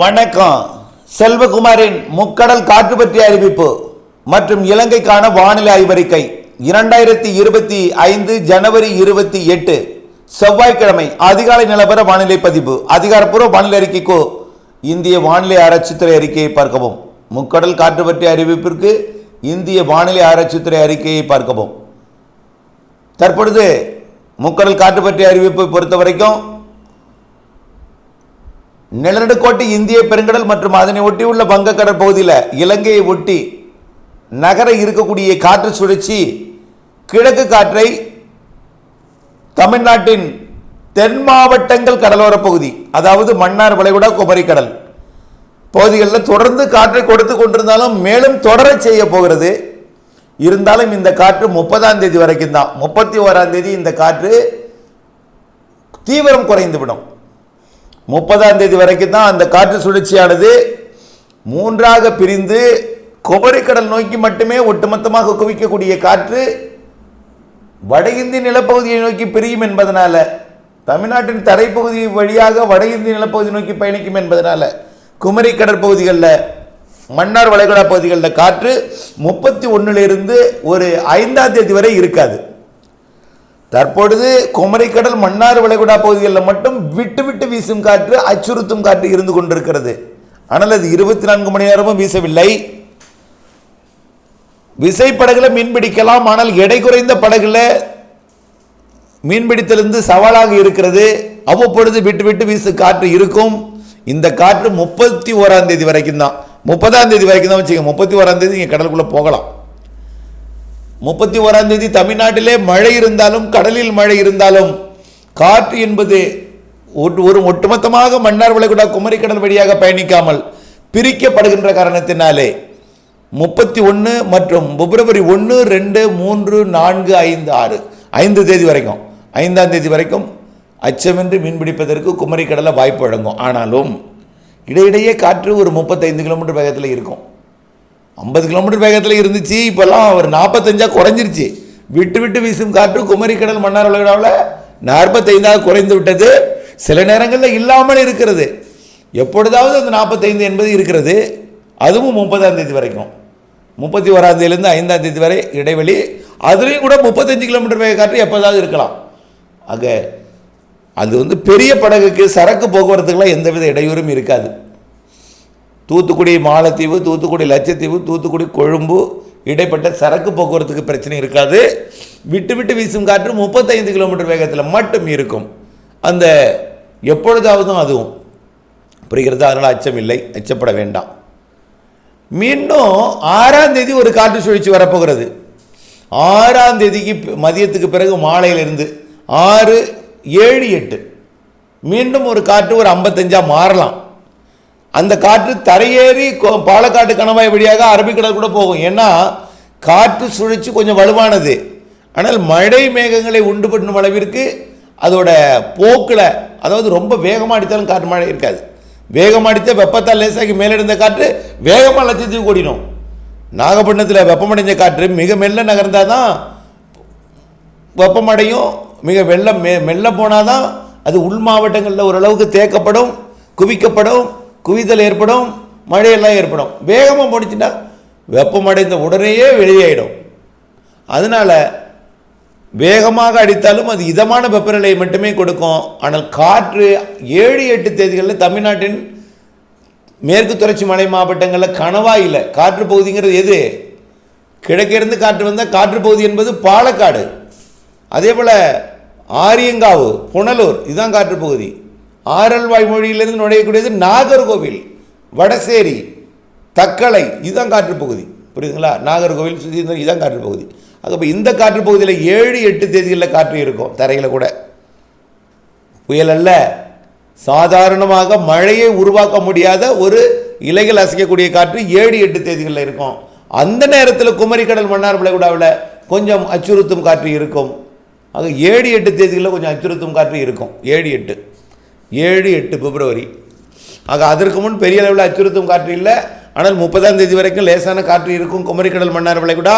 வணக்கம். செல்வகுமாரின் முக்கடல் காற்று பற்றிய அறிவிப்பு மற்றும் இலங்கைக்கான வானிலை ஆய்வறிக்கை. இரண்டாயிரத்தி இருபத்தி ஐந்து ஜனவரி இருபத்தி எட்டு செவ்வாய்க்கிழமை அதிகாலை நிலவர வானிலை பதிவு. அதிகாரப்பூர்வ வானிலை அறிக்கைக்கோ இந்திய வானிலை ஆராய்ச்சித்துறை அறிக்கையை பார்க்கவும். முக்கடல் காற்று பற்றிய அறிவிப்பிற்கு இந்திய வானிலை ஆராய்ச்சித்துறை அறிக்கையை பார்க்கவும். தற்பொழுது முக்கடல் காற்று பற்றிய அறிவிப்பை பொறுத்த வரைக்கும் நிலநடுக்கோட்டு இந்திய பெருங்கடல் மற்றும் அதனை ஒட்டியுள்ள வங்கக்கடல் பகுதியில் இலங்கையை ஒட்டி நகர இருக்கக்கூடிய காற்று சுழற்சி கிழக்கு காற்றை தமிழ்நாட்டின் தென் மாவட்டங்கள் கடலோர பகுதி அதாவது மன்னார் வளைகுடா குமரிக்கடல் பகுதிகளில் தொடர்ந்து காற்றை கொடுத்து கொண்டிருந்தாலும் மேலும் தொடர செய்ய போகிறது. இருந்தாலும் இந்த காற்று முப்பதாம் தேதி வரைக்கும் தான் முப்பத்தி ஓராம் தேதி இந்த காற்று தீவிரம் குறைந்துவிடும் முப்பதாம் தேதி வரைக்கும் தான் அந்த காற்று சுழற்சியானது மூன்றாக பிரிந்து குமரிக்கடல் நோக்கி மட்டுமே ஒட்டுமொத்தமாக குவிக்கக்கூடிய காற்று வட இந்திய நிலப்பகுதியை நோக்கி பிரியும் என்பதனால தமிழ்நாட்டின் தரைப்பகுதி வழியாக வட இந்திய நிலப்பகுதி நோக்கி பயணிக்கும் என்பதனால குமரி கடற்பகுதிகளில் மன்னார் வளைகுடா பகுதிகளில் காற்று முப்பத்தி ஒன்றிலிருந்து ஒரு ஐந்தாம் தேதி வரை இருக்காது. தற்பொழுது குமரிக்கடல் மன்னார் வளைகுடா பகுதிகளில் மட்டும் விட்டு விட்டு வீசும் காற்று அச்சுறுத்தும் காற்று இருந்து கொண்டிருக்கிறது. ஆனால் அது இருபத்தி நான்கு மணி நேரமும் வீசவில்லை. விசைப்படகுல மீன் பிடிக்கலாம் ஆனால் எடை குறைந்த படகுல மீன்பிடித்திலிருந்து சவாலாக இருக்கிறது. அவ்வப்பொழுது விட்டு விட்டு வீசு காற்று இருக்கும். இந்த காற்று முப்பத்தி ஓராம் தேதி வரைக்கும் தான். முப்பதாம் தேதி வரைக்கும் தான் வச்சுக்கோங்க. முப்பத்தி ஓராம் தேதி நீங்கள் கடலுக்குள்ளே போகலாம். முப்பத்தி ஓராம் தேதி தமிழ்நாட்டிலே மழை இருந்தாலும் கடலில் மழை இருந்தாலும் காற்று என்பது ஒட்டு- ஒரு ஒட்டுமொத்தமாக மன்னார் வளைகுடா குமரிக்கடல் வழியாக பயணிக்காமல் பிரிக்கப்படுகின்ற காரணத்தினாலே முப்பத்தி ஒன்று மற்றும் பிப்ரவரி ஒன்று ரெண்டு மூன்று நான்கு ஐந்து ஆறு ஐந்து தேதி வரைக்கும் ஐந்தாம் தேதி வரைக்கும் அச்சமின்றி மீன்பிடிப்பதற்கு குமரிக்கடலை வாய்ப்பு வழங்கும். ஆனாலும் இடையிடையே காற்று ஒரு முப்பத்தைந்து கிலோமீட்டர் வேகத்தில் இருக்கும். ஐம்பது கிலோமீட்டர் வேகத்தில் இருந்துச்சு. இப்போல்லாம் ஒரு நாற்பத்தஞ்சா குறைஞ்சிருச்சு. விட்டு விட்டு வீசும் காற்று குமரிக்கடல் மன்னார் வளைகுடாவில் நாற்பத்தைந்தாக குறைந்து விட்டது. சில நேரங்களில் இல்லாமல் இருக்கிறது. எப்பொழுதாவது அந்த நாற்பத்தைந்து என்பது இருக்கிறது. அதுவும் முப்பதாம் தேதி வரைக்கும். முப்பத்தி ஓராம் தேதியிலேருந்து ஐந்தாம் தேதி வரை இடைவெளி. அதுலேயும் கூட முப்பத்தஞ்சு கிலோமீட்டர் வேக காற்று எப்போதாவது இருக்கலாம். ஆக அது வந்து பெரிய படகுக்கு சரக்கு போக்குவரத்துக்கெல்லாம் எந்தவித இடையூறும் இருக்காது. தூத்துக்குடி மாலத்தீவு தூத்துக்குடி லட்சத்தீவு தூத்துக்குடி கொழும்பு இடைப்பட்ட சரக்கு போக்குவரத்துக்கு பிரச்சனை இருக்காது. விட்டு விட்டு வீசும் காற்று முப்பத்தைந்து கிலோமீட்டர் வேகத்தில் மட்டும் இருக்கும். அந்த எப்பொழுதாவதும் அதுவும். புரிகிறது? அதனால் அச்சம் இல்லை அச்சப்பட வேண்டாம். மீண்டும் ஆறாம் தேதி ஒரு காற்று சுழற்சி வரப்போகிறது. ஆறாம் தேதிக்கு மதியத்துக்கு பிறகு மாலையிலிருந்து ஆறு ஏழு எட்டு. மீண்டும் ஒரு காற்று ஒரு ஐம்பத்தஞ்சாக மாறலாம். அந்த காற்று தரையேறி பாலக்காட்டு கணவாய் வழியாக அரபிக்கடல் கூட போகும். ஏன்னா காற்று சுழற்சி கொஞ்சம் வலுவானது. ஆனால் மழை மேகங்களை உண்டு பண்ணும் அளவிற்கு அதோட போக்கில் அதாவது ரொம்ப வேகமாக அடித்தாலும் காற்று மழை இருக்காது. வேகமாக அடித்த வெப்பத்தால் லேசாகி மேலெடுந்த காற்று வேகமாக லட்சத்துக்கு ஓடிடும் நாகப்பட்டினத்தில் வெப்பமடைஞ்ச காற்று மிக மெல்ல நகர்ந்தால் தான் வெப்பமடையும். மிக வெள்ளம் மெ மெல்ல போனால் தான் அது உள் மாவட்டங்களில் ஓரளவுக்கு தேக்கப்படும் குவிக்கப்படும். குவிதல் ஏற்படும் மழையெல்லாம் ஏற்படும். வேகமாக போணுச்சுன்னா வெப்பமடைந்த உடனேயே வெளியாயிடும். அதனால் வேகமாக அடித்தாலும் அது இதமான வெப்பநிலையை மட்டுமே கொடுக்கும். ஆனால் காற்று ஏழு எட்டு தேதிகளில் தமிழ்நாட்டின் மேற்கு தொடர்ச்சி மலை மாவட்டங்களில் கனவாக இல்லை. காற்று பகுதிங்கிறது எது? கிழக்கிருந்து காற்று வந்தால் காற்று பகுதி என்பது பாலக்காடு. அதே போல் ஆரியங்காவு புனலூர் இதுதான் காற்று பகுதி. ஆரல்வாய் மொழியிலிருந்து நுழையக்கூடியது நாகர்கோவில் வடசேரி தக்கலை இதுதான் காற்றுப்பகுதி புரியுதுங்களா? நாகர்கோவில் சுதீந்திரம் இதுதான் காற்று பகுதி. இப்போ இந்த காற்று பகுதியில் ஏழு எட்டு தேதிகளில் காற்று இருக்கும் தரையில் கூட. புயல் அல்ல. சாதாரணமாக மழையை உருவாக்க முடியாத ஒரு இலைகள் அசைக்கக்கூடிய காற்று ஏழு எட்டு தேதிகளில் இருக்கும். அந்த நேரத்தில் குமரிக்கடல் மன்னார் விளைகுடாவில் கொஞ்சம் அச்சுறுத்தும் காற்று இருக்கும். ஆக ஏழு எட்டு தேதிகளில் கொஞ்சம் அச்சுறுத்தும் காற்று இருக்கும். ஏழு எட்டு. ஏழு எட்டு பிப்ரவரி. ஆக அதற்கு முன் பெரிய அளவில் அச்சுறுத்தும் காற்று இல்லை. ஆனால் முப்பதாம் தேதி வரைக்கும் லேசான காற்று இருக்கும் குமரிக்கடல் மன்னார் விளைகுடா.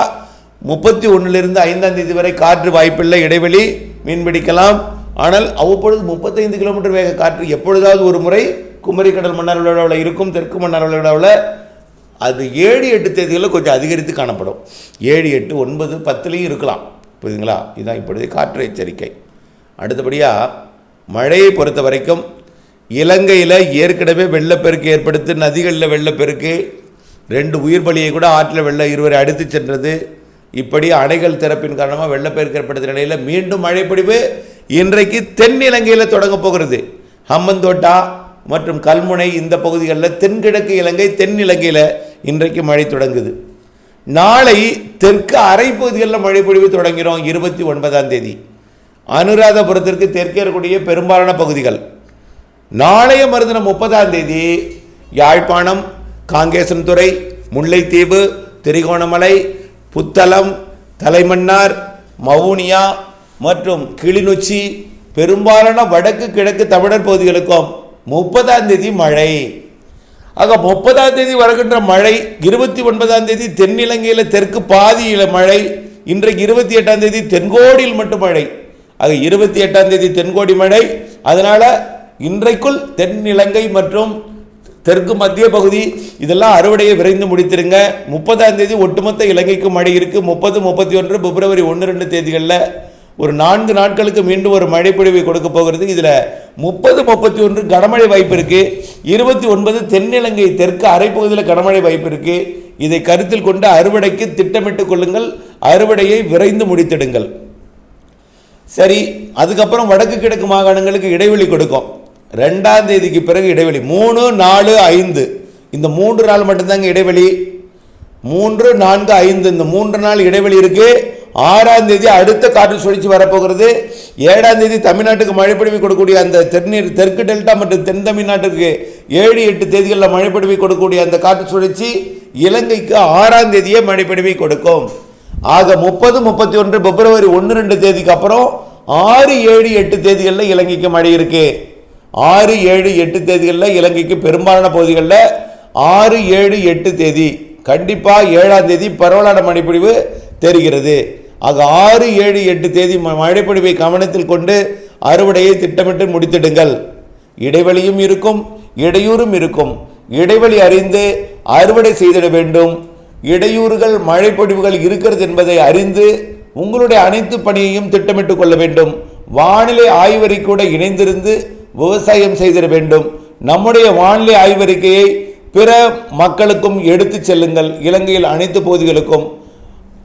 முப்பத்தி ஒன்றிலிருந்து ஐந்தாம் தேதி வரை காற்று வாய்ப்பில்லை. இடைவெளி மீன்பிடிக்கலாம் ஆனால் அவ்வப்பொழுது முப்பத்தைந்து கிலோமீட்டர் வேக காற்று எப்பொழுதாவது ஒரு முறை குமரிக்கடல் மன்னார் விளைவில் இருக்கும். தெற்கு மன்னார் விளைவில் அது ஏழு எட்டு தேதிகளில் கொஞ்சம் அதிகரித்து காணப்படும். ஏழு எட்டு ஒன்பது பத்துலேயும் இருக்கலாம். புரியுதுங்களா? இதுதான் இப்பொழுது காற்று எச்சரிக்கை. அடுத்தபடியாக மழையை பொறுத்த வரைக்கும் இலங்கையில் ஏற்கனவே வெள்ளப்பெருக்கு ஏற்படுத்தி நதிகளில் வெள்ளப்பெருக்கு ரெண்டு உயிர் பலியை கூட ஆற்றில் வெள்ள இருவரை அடித்து சென்றது. இப்படி அணைகள் திறப்பின் காரணமாக வெள்ளப்பெருக்கு ஏற்படுத்த நிலையில் மீண்டும் மழைப்பொழிவு இன்றைக்கு தென் இலங்கையில் தொடங்கப் போகிறது. ஹம்மந்தோட்டா மற்றும் கல்முனை இந்த பகுதிகளில் தென்கிழக்கு இலங்கை தென் இலங்கையில் இன்றைக்கு மழை தொடங்குது. நாளை தெற்கு அரை பகுதிகளில் மழை பொழிவு தொடங்கிறோம் இருபத்தி ஒன்பதாம் தேதி. அனுராதபுரத்திற்கு தெற்கே இருக்கக்கூடிய பெரும்பாலான பகுதிகள். நாளைய மறுதினம் முப்பதாம் தேதி யாழ்ப்பாணம் காங்கேசன்துறை முல்லைத்தீவு திரிகோணமலை புத்தளம் தலைமன்னார் மவுனியா மற்றும் கிளிநொச்சி பெரும்பாலான வடக்கு கிழக்கு தமிழர் பகுதிகளுக்கும் முப்பதாம் தேதி மழை. ஆக முப்பதாம் தேதி வருகின்ற மழை இருபத்தி ஒன்பதாம் தேதி தென்னிலங்கையில் தெற்கு பாதியில் மழை இன்றைக்கு இருபத்தி எட்டாம் தேதி தென்கோடியில் மட்டும் மழை. ஆக இருபத்தி எட்டாம் தேதி தென்கோடி மழை. அதனால் இன்றைக்குள் தென்னிலங்கை மற்றும் தெற்கு மத்திய பகுதி இதெல்லாம் அறுவடையை விரைந்து முடித்திருங்க. முப்பதாம் தேதி ஒட்டுமொத்த இலங்கைக்கு மழை இருக்குது முப்பது முப்பத்தி ஒன்று பிப்ரவரி ஒன்று ரெண்டு தேதிகளில் ஒரு நான்கு நாட்களுக்கு மீண்டும் ஒரு மழை கொடுக்க போகிறது. இதில் முப்பது முப்பத்தி ஒன்று கனமழை வாய்ப்பு இருக்குது இருபத்தி ஒன்பது தென்னிலங்கை தெற்கு அரைப்பகுதியில் கனமழை வாய்ப்பு இருக்குது இதை கருத்தில் கொண்டு அறுவடைக்கு திட்டமிட்டுக் கொள்ளுங்கள். அறுவடையை விரைந்து முடித்திடுங்கள். சரி அதுக்கப்புறம் வடக்கு கிழக்கு மாகாணங்களுக்கு இடைவெளி கொடுக்கும். ரெண்டாம் தேதிக்கு பிறகு இடைவெளி. மூணு நாலு ஐந்து. இந்த மூன்று நாள் மட்டும்தாங்க இடைவெளி. மூன்று நான்கு ஐந்து. இந்த மூன்று நாள் இடைவெளி இருக்கு. ஆறாம் தேதி அடுத்த காற்று சுழற்சி வரப்போகிறது. ஏழாம் தேதி தமிழ்நாட்டுக்கு மழைப்பொழிவு கொடுக்கக்கூடிய அந்த தென்னீர் தெற்கு டெல்டா மற்றும் தென் தமிழ்நாட்டுக்கு ஏழு எட்டு தேதிகளில் மழைப்பொழிவை கொடுக்கக்கூடிய அந்த காற்று சுழற்சி இலங்கைக்கு ஆறாம் தேதியே மழைப்பொழிவை கொடுக்கும். ஆக முப்பது முப்பத்தி ஒன்று பிப்ரவரி ஒன்று ரெண்டு தேதிக்கு அப்புறம் ஆறு ஏழு எட்டு தேதிகளில் இலங்கைக்கு மழை இருக்கு. ஆறு ஏழு எட்டு தேதிகளில் இலங்கைக்கு பெரும்பாலான பகுதிகளில் ஆறு ஏழு எட்டு தேதி. கண்டிப்பாக ஏழாம் தேதி பரவலான மழைப்பொழிவு தெரிகிறது. ஆக ஆறு ஏழு எட்டு தேதி ம- மழைப்பொழிவை கவனத்தில் கொண்டு அறுவடையை திட்டமிட்டு முடித்திடுங்கள். இடைவெளியும் இருக்கும் இடையூறும் இருக்கும். இடைவெளி அறிந்து அறுவடை செய்திட வேண்டும். இடையூறுகள் மழைப்பொழிவுகள் இருக்கிறது என்பதை அறிந்து உங்களுடைய அனைத்து பணியையும் திட்டமிட்டுக் கொள்ள வேண்டும். வானிலை ஆய்வறி கூட இணைந்திருந்து விவசாயம் செய்திட வேண்டும். நம்முடைய வானிலை ஆய்வறிக்கையை பிற மக்களுக்கும் எடுத்துச் செல்லுங்கள். இலங்கையில் அனைத்து பகுதிகளுக்கும்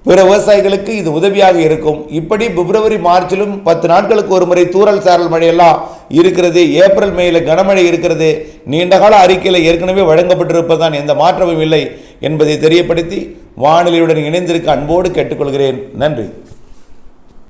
பிற விவசாயிகளுக்கு இது உதவியாக இருக்கும். இப்படி பிப்ரவரி மார்ச்சிலும் பத்து நாட்களுக்கு ஒரு முறை தூறல் சாரல் மழையெல்லாம் இருக்கிறது. ஏப்ரல் மேயில் கனமழை இருக்கிறது. நீண்டகால அறிக்கையில் ஏற்கனவே வழங்கப்பட்டிருப்பதுதான். எந்த மாற்றமும் இல்லை. என்பதை தெரியப்படுத்தி வானிலையுடன் இணைந்திருக்க அன்போடு கேட்டுக்கொள்கிறேன். நன்றி.